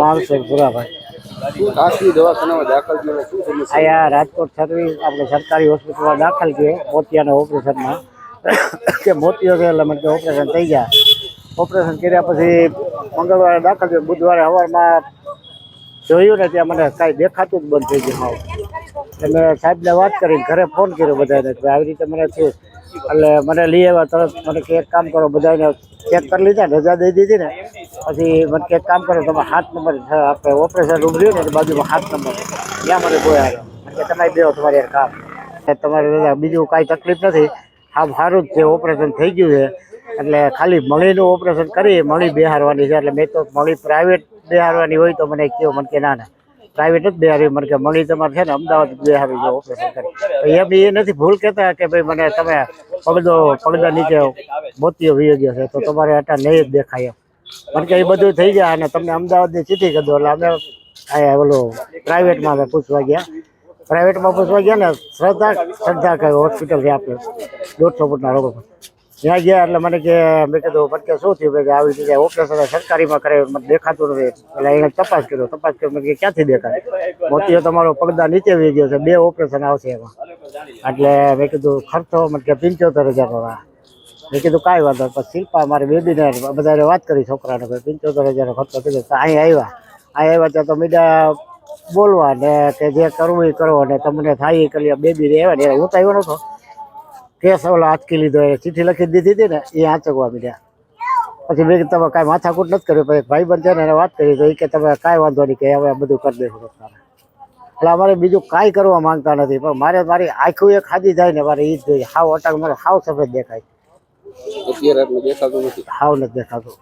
માણસો પુરાભાઈ ખાસી દવાખાનામાં દાખલ થયેલા શું સમસ્યા? અહીંયા રાજકોટ સર્વિસ આપણે સરકારી હોસ્પિટલમાં દાખલ છે મોતિયાના ઓપરેશનમાં. કે મોતિયો એટલે મને ઓપરેશન થઈ ગયા ઓપરેશન કર્યા પછી મંગળવારે દાખલ થયો. બુધવારે સવારમાં જોયું ને ત્યાં મને કાંઈ દેખાતું જ બંધ થઈ ગયું હાવ એટલે સાહેબને વાત કરી ઘરે ફોન કર્યો બધાને કે આવી રીતે મને થયું. એટલે મને લઈ આવ્યા તરત. મને કે એક કામ કરો બધાને ચેક કરી લીધા ને રજા દઈ દીધી ને. પછી મને કે કામ કરો તમે સાત નંબર આપણે ઓપરેશન રૂમ રહ્યું ને બાજુમાં સાત નંબર ત્યાં મને કોઈ આવ્યો કે તમે બેહો, તમારે કામ. તમારે બીજું કાંઈ તકલીફ નથી. હા સારું જ છે ઓપરેશન થઈ ગયું છે. એટલે ખાલી મળીનું ઓપરેશન કરી મળી બેહારવાની છે. એટલે મેં તો મળી પ્રાઇવેટ બેહારવાની હોય તો મને કહ્યું મને કે ના ના. પ્રાઇવેટ જ બેહારી મને કે મળી તમારે છે ને, અમદાવાદ બેહારી જો ઓપરેશન કરી. એમ એ નથી ભૂલ કહેતા કે ભાઈ મને તમે પગદો, પગદા નીચે મોતીઓ વી ગયો છે, તો તમારે અટા નહીં જ દેખાય એમ. મને કે એ બધું થઈ ગયા અને તમને અમદાવાદની ચીઠી કીધું એટલે અમે અહીંયા ઓલું પ્રાઇવેટમાં અમે પૂછવા ગયા. પ્રાઇવેટમાં પૂછવા ગયા ને શ્રદ્ધા શ્રદ્ધા કઈ હોસ્પિટલ છે આપણે દોઢસો ફૂટના રોડ ત્યાં ગયા એટલે મને કે, મેં કીધું, મને કે શું થયું? કે, આવી રીતે ઓપરેશન સરકારીમાં કરે, મને દેખાતું નથી. એટલે એને તપાસ કર્યો તપાસ કર્યો મને કે ક્યાંથી દેખાય? મોતીઓ તમારો પગદા નીચે વી ગયો છે, બે ઓપરેશન આવશે એમાં. એટલે મેં કીધું, ખર્ચો, મને કે પંચોતેર હજાર મેં કીધું, કાંઈ વાંધો. પછી શિલ્પા મારી બેબીને બધાને વાત કરી છોકરાને કે પંચોતેર હજારનો ખર્ચો થઈ ગયો અહીં આવ્યા. અહીં આવ્યા ત્યાં તો મીડિયા બોલવા ને કે જે કરવું એ કરો ને તમને થાય એ કરી બેબી રહેવા ને હું તો આવ્યો નતો કેસ ઓલા આંચકી લીધો એ ચિઠ્ઠી લખી દીધી હતી ને, એ આંચકવા મીડ્યા. પછી મેં તમે કાંઈ માથાકૂટ નથી કર્યું. પછી ભાઈ બંધ છે ને, એને વાત કરી, તો એ કે, તમે કાંઈ વાંધો નહીં કે હવે બધું કરી દઈશું તમારે એટલે અમારે બીજું કાંઈ કરવા માંગતા નથી, પણ મારે મારી આખું એ ખાધી જાય ને મારે એ જ જોઈએ. હાવ અટાક મારે, હાવ સફેદ દેખાય અત્યારે આટલું દેખાતું નથી. હાવ નથી દેખાતું.